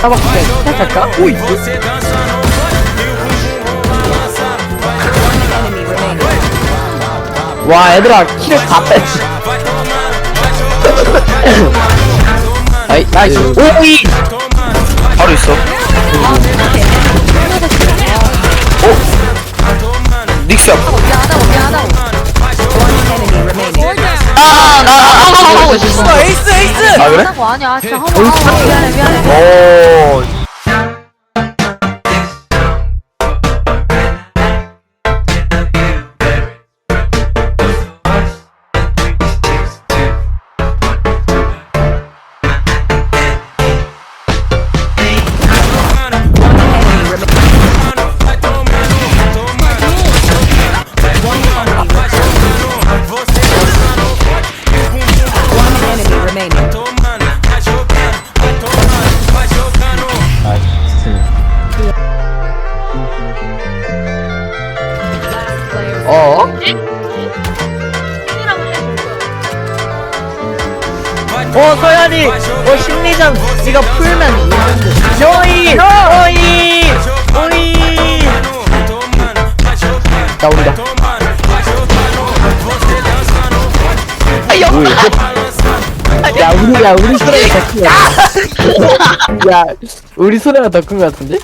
따박해 살짝까? 오이. 와 얘들아 키를 다 뺐어 아이 나이스 오이 바로 있어. 닉스 앞. 미안하다고 미안하다고. One enemy remaining. 아, 나, 아, 아, 아, 에이스 에이스 아, 그래? 아니야 진짜 하고 미안해 미안해. 오. Remaining. 어? 어 서연이 어 심리전. 네가 풀면 조이 조이 조이. 나 우리다 야 우리 야 우리 소리가 더 큰거 야 우리 소리가 더 큰 거 같은데?